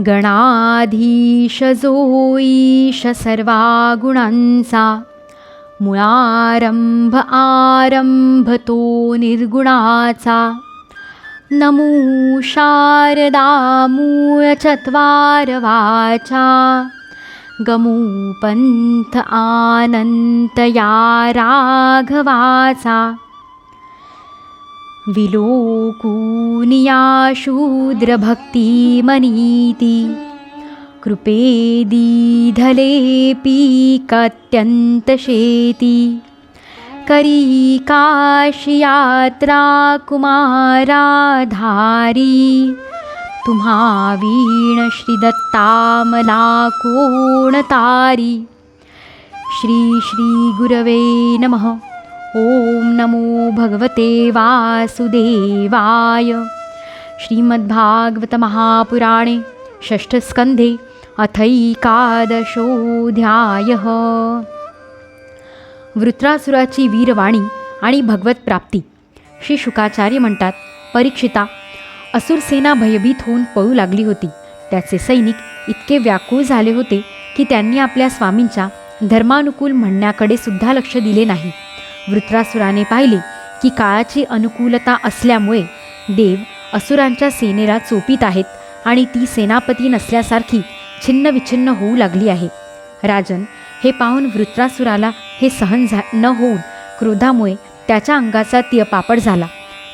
गणाधीश जोईश सर्वा गुणांचा मुळारंभ आरंभ तो निर्गुणाचा। नमो शारदा मूळ चत्वार वाचा। गमू पंथ आनंत या राघवाचा। विलोकूनिया शूद्रभक्तिमनीति कृपे दीधले पीकत्यन्तशेति। करी काशयात्रा कुमाराधारी तुम्हा वीण श्रीदत्तामला कोणतारी श्री श्री गुरवे नमः। ॐ नमो भगवते वासुदेवाय। श्रीमद्भागवतमहापुराणे षष्ठस्कन्धे अथैकादशोऽध्यायः। वृत्रासुराची वीरवाणी आणि भगवत प्राप्ती श्री शुकाचार्य म्हणतात परीक्षिता असुरसेना भयभीत होऊन पळू लागली होती. त्याचे सैनिक इतके व्याकुळ झाले होते की त्यांनी आपल्या स्वामींच्या धर्मानुकूल म्हणण्याकडे सुद्धा लक्ष दिले नाही. वृत्रासुराने पाहिले की काळाची अनुकूलता असल्यामुळे देव असुरांच्या सेनेला चोपीत आहेत आणि ती सेनापती नसल्यासारखी छिन्न विछिन्न होऊ लागली आहे. राजन हे पाहून वृत्रासुराला हे सहन झा न होऊन क्रोधामुळे त्याच्या अंगाचा तियपापड झाला.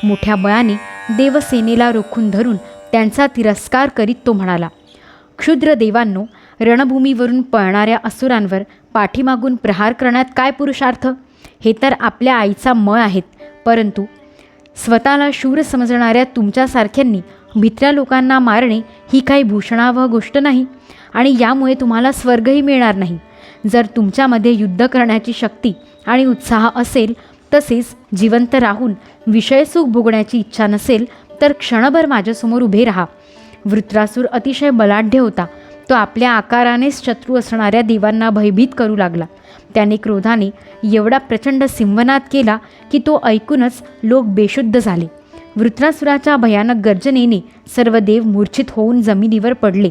मोठ्या बळाने देवसेनेला रोखून धरून त्यांचा तिरस्कार करीत तो म्हणाला क्षुद्र देवांनो रणभूमीवरून पळणाऱ्या असुरांवर पाठीमागून प्रहार करण्यात काय पुरुषार्थ? हे तर आपल्या आईचा मळ आहेत. परंतु स्वतःला शूर समजणाऱ्या तुमच्यासारख्यांनी भित्र्या लोकांना मारणे ही काही भूषणावह गोष्ट नाही आणि यामुळे तुम्हाला स्वर्गही मिळणार नाही. जर तुमच्यामध्ये युद्ध करण्याची शक्ती आणि उत्साह असेल तसेच जिवंत राहून विषयसुख भोगण्याची इच्छा नसेल तर क्षणभर माझ्यासमोर उभे राहा. वृत्रासूर अतिशय बलाढ्य होता. तो आपल्या आकारानेच शत्रू असणाऱ्या देवांना भयभीत करू लागला. त्याने क्रोधाने एवढा प्रचंड सिंहनाद केला की तो ऐकूनच लोक बेशुद्ध झाले. वृत्रासुराच्या भयानक गर्जनेने सर्व देव मूर्छित होऊन जमिनीवर पडले.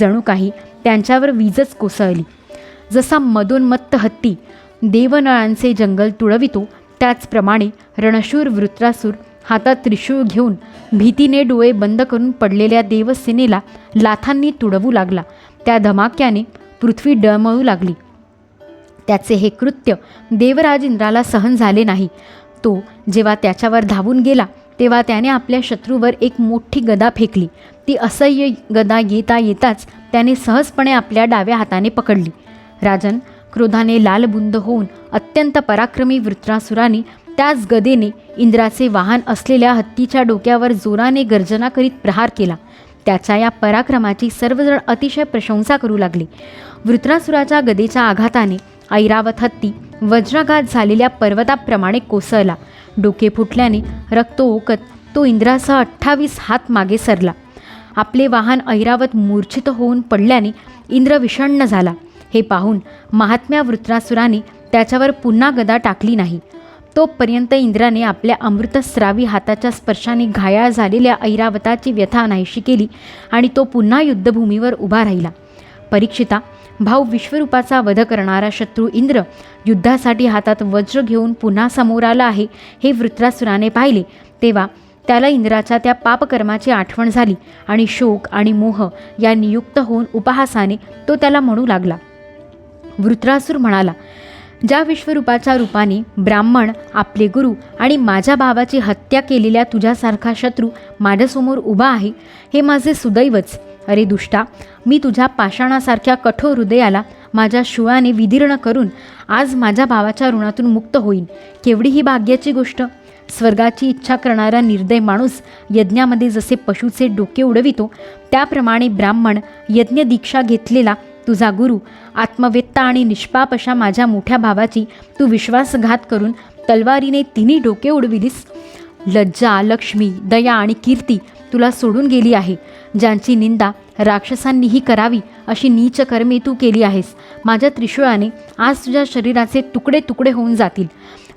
जणू काही त्यांच्यावर वीजच कोसळली. जसा मदोन्मत्त हत्ती देवनळांचे जंगल तुळवितो त्याचप्रमाणे रणशूर वृत्रासूर हातात त्रिशूळ घेऊन भीतीने डोळे बंद करून पडलेल्या देवसेनेला लाथांनी तुडवू लागला. त्या धमाक्याने पृथ्वी डळमळू लागली. त्याचे हे कृत्य देवराज इंद्राला सहन झाले नाही. तो जेव्हा त्याच्यावर धावून गेला तेव्हा त्याने आपल्या शत्रूवर एक मोठी गदा फेकली. ती असह्य गदा येता येताच त्याने सहजपणे आपल्या डाव्या हाताने पकडली. राजन क्रोधाने लालबुंद होऊन अत्यंत पराक्रमी वृत्रासुराने त्याच गदेने इंद्राचे वाहन असलेल्या हत्तीच्या डोक्यावर जोराने गर्जना करीत प्रहार केला. त्याच्या या पराक्रमाची सर्वजण अतिशय प्रशंसा करू लागले. वृत्रासुराच्या गदेच्या आघाताने ऐरावत हत्ती वज्राघात झालेल्या पर्वताप्रमाणे कोसळला. डोके फुटल्याने रक्त ओकत तो इंद्रासह अठ्ठावीस हात मागे सरला. आपले वाहन ऐरावत मूर्छित होऊन पडल्याने इंद्र विषण्ण झाला. हे पाहून महात्म्या वृत्रासुराने त्याच्यावर पुन्हा गदा टाकली नाही. तोपर्यंत इंद्राने आपल्या अमृतस्रावी हाताच्या स्पर्शाने घायाळ झालेल्या ऐरावताची व्यथा नाहीशी केली आणि तो पुन्हा युद्धभूमीवर उभा राहिला. परीक्षिता भाऊ विश्वरूपाचा वध करणारा शत्रू इंद्र युद्धासाठी हातात वज्र घेऊन पुन्हा समोर आला आहे. हे वृत्रासुराने पाहिले. तेव्हा त्याला इंद्राच्या त्या पापकर्माची आठवण झाली आणि शोक आणि मोह या नियुक्त होऊन उपहासाने तो त्याला म्हणू लागला. वृत्रासूर म्हणाला ज्या विश्वरूपाच्या रूपाने ब्राह्मण आपले गुरु आणि माझ्या भावाची हत्या केलेल्या तुझ्यासारखा शत्रू माझ्यासमोर उभा आहे हे माझे सुदैवच. अरे दुष्टा मी तुझ्या पाषाणासारख्या कठोर हृदयाला माझ्या शुळाने विदीर्ण करून आज माझ्या भावाच्या ऋणातून मुक्त होईन. केवढी ही भाग्याची गोष्ट? स्वर्गाची इच्छा करणारा निर्दय माणूस यज्ञामध्ये जसे पशुचे डोके उडवितो त्याप्रमाणे ब्राह्मण यज्ञ दीक्षा घेतलेला तुझा गुरु आत्मवेत्ता आणि निष्पाप अशा माझ्या मोठ्या भावाची तू विश्वासघात करून तलवारीने तिन्ही डोके उडविलीस. लज्जा लक्ष्मी दया आणि कीर्ती तुला सोडून गेली आहे. ज्यांची निंदा राक्षसांनीही करावी अशी नीच कर्मे तू केली आहेस. माझ्या त्रिशूळाने आज तुझ्या शरीराचे तुकडे तुकडे होऊन जातील.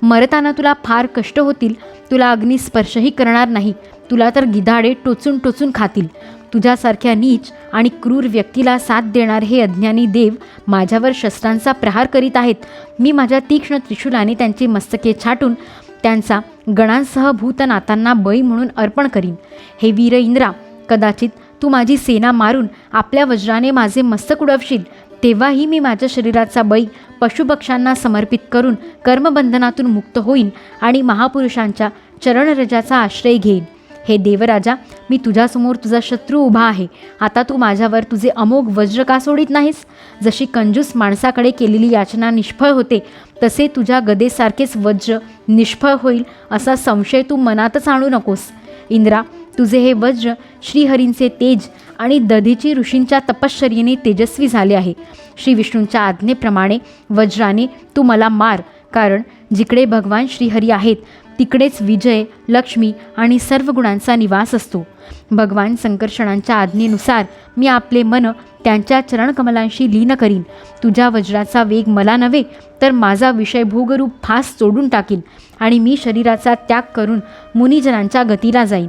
मरताना तुला फार कष्ट होतील. तुला अग्नी स्पर्शही करणार नाही. तुला तर गिधाडे टोचून टोचून खातील. तुझ्यासारख्या नीच आणि क्रूर व्यक्तीला साथ देणार हे अज्ञानी देव माझ्यावर शस्त्रांचा प्रहार करीत आहेत. मी माझ्या तीक्ष्ण त्रिशूलाने त्यांची मस्तके छाटून त्यांचा गणांसह भूतनाथांना बळी म्हणून अर्पण करीन. हे वीर इंद्रा कदाचित तू माझी सेना मारून आपल्या वज्राने माझे मस्तक उडवशील तेव्हाही मी माझ्या शरीराचा बळी पशुपक्ष्यांना समर्पित करून कर्मबंधनातून मुक्त होईन आणि महापुरुषांच्या चरणरजाचा आश्रय घेईन. हे देवराजा मी तुझ्यासमोर तुझा शत्रू उभा आहे. आता तू माझ्यावर तुझे अमोघ वज्र का सोडित नाहीस? जशी कंजूस माणसाकडे केलेली याचना निष्फळ होते तसे तुझ्या गदेसारखेच वज्र निष्फळ होईल असा संशय तू मनातच आणू नकोस. इंद्रा तुझे हे वज्र श्रीहरींचे तेज आणि दधीची ऋषींच्या तपश्चर्येने तेजस्वी झाले आहे. श्री विष्णूंच्या आज्ञेप्रमाणे वज्राने तू मला मार कारण जिकडे भगवान श्रीहरी आहेत तिकडेच विजय लक्ष्मी आणि सर्व गुणांचा निवास असतो. भगवान संकर्षणांच्या आज्ञेनुसार मी आपले मन त्यांच्या चरणकमलांशी लीन करीन. तुझ्या वज्राचा वेग मला नव्हे तर माझा विषय भोगरूप फास सोडून टाकीन आणि मी शरीराचा त्याग करून मुनिजनांच्या गतीला जाईन.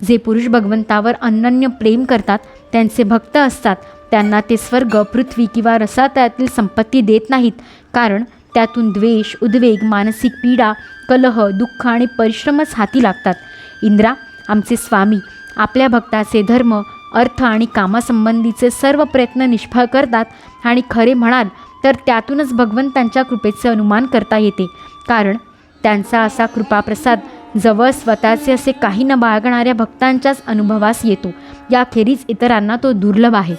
जे पुरुष भगवंतावर अनन्य प्रेम करतात त्यांचे भक्त असतात त्यांना ते स्वर्ग पृथ्वी किंवा रसातळातील संपत्ती देत नाहीत कारण त्यातून द्वेष उद्वेग मानसिक पीडा कलह दुःख आणि परिश्रमच हाती लागतात. इंद्रा आमचे स्वामी आपल्या भक्ताचे धर्म अर्थ आणि कामासंबंधीचे सर्व प्रयत्न निष्फळ करतात आणि खरे म्हणाल तर त्यातूनच भगवंतांच्या कृपेचे अनुमान करता येते. कारण त्यांचा असा कृपाप्रसाद जवळ स्वतःचे असे काही न बाळगणाऱ्या भक्तांच्याच अनुभवास येतो. याखेरीज इतरांना तो दुर्लभ आहे.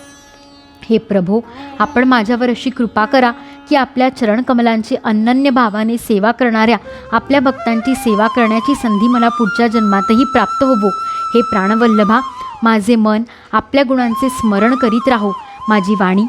हे प्रभो आपण माझ्यावर अशी कृपा करा की आपल्या चरणकमलांची अनन्य भावाने सेवा करणाऱ्या आपल्या भक्तांची सेवा करण्याची संधी मला पुढच्या जन्मातही प्राप्त होवो. हे प्राणवल्लभा माझे मन आपल्या गुणांचे स्मरण करीत राहो. माझी वाणी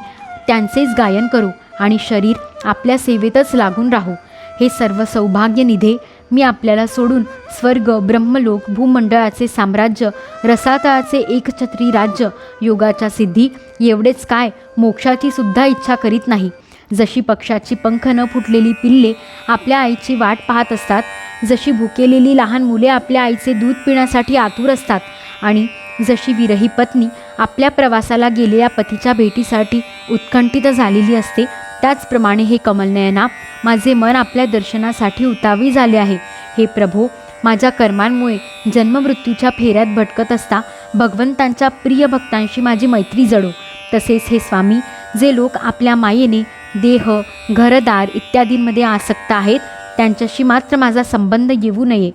त्यांचेच गायन करू आणि शरीर आपल्या सेवेतच लागून राहो. हे सर्व सौभाग्य निधे मी आपल्याला सोडून स्वर्ग ब्रह्मलोक भूमंडळाचे साम्राज्य रसातळाचे एकछत्री राज्य योगाच्या सिद्धी एवढेच काय मोक्षाची सुद्धा इच्छा करीत नाही. जशी पक्षाची पंख न फुटलेली पिल्ले आपल्या आईची वाट पाहत असतात जशी भुकेलेली लहान मुले आपल्या आईचे दूध पिण्यासाठी आतुर असतात आणि जशी विरही पत्नी आपल्या प्रवासाला गेलेल्या पतीच्या भेटीसाठी उत्कंठित झालेली असते त्याचप्रमाणे हे कमलनयना माझे मन आपल्या दर्शनासाठी उतावी झाले आहे. हे प्रभो माझ्या कर्मांमुळे जन्ममृत्यूच्या फेऱ्यात भटकत असता भगवंतांच्या प्रिय भक्तांशी माझी मैत्री जडो. तसेच हे स्वामी जे लोक आपल्या मायेने देह घरदार इत्यादींमध्ये आसक्त आहेत त्यांच्याशी मात्र माझा संबंध येऊ नये.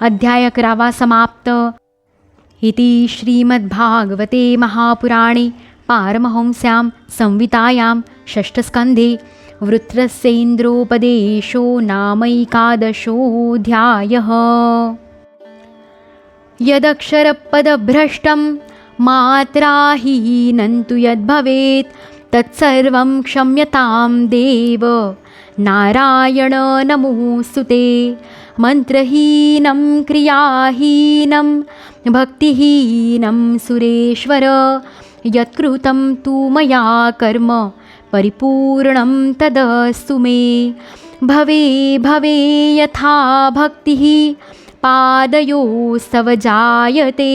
अध्याय अकरावा समाप्त. इति श्रीमद्भागवते महापुराणे. पारमहंस्यां संवितायां षष्ठस्कन्धे वृत्रस्येन्द्रोपदेशो नामैकादशोऽध्यायः। यदक्षरपदभ्रष्टं मात्राहीनन्तु यद्भवेत् तत्सर्वं क्षम्यतां देव। नारायण नमोऽस्तु ते। मन्त्रहीनं क्रियाहीनं भक्तिहीनं सुरेश्वर। यत्कृतं तु मया कर्म परिपूर्णं तदस्तु मे। भवे भवे यथा भक्तिः पादयोस्तव जायते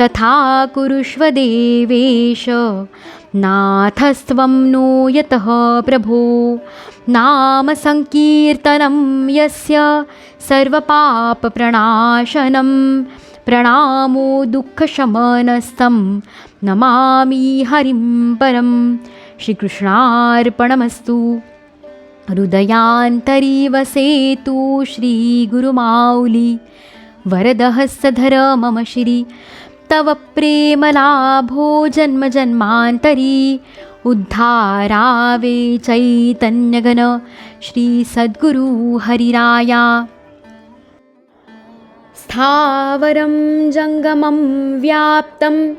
तथा कुरुष्व देवेश। नाथस्त्वं नो यतः प्रभो नामसङ्कीर्तनं यस्य सर्वपापप्रणाशनं प्रणामो दुःखशमनस्थं नमामि हरिं परं। श्रीकृष्णार्पणमस्तु। हृदयान्तरी वसेतु श्रीगुरुमाऊली। वरदहस्तधर मम श्री। तव प्रेमलाभो जन्मजन्मान्तरी। उद्धारावे चैतन्यगन श्रीसद्गुरुहरिराया स्थावरं जङ्गमं व्याप्तं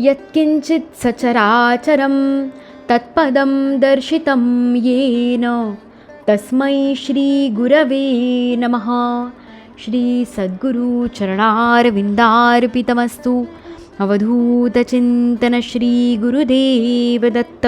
यत्किञ्चित् सचराचरं तत्पदं दर्शितं येन। तस्मै श्रीगुरवे नमः। श्रीसद्गुरुचरणारविन्दार्पितमस्तु। अवधूतचिन्तन श्रीगुरुदेव दत्त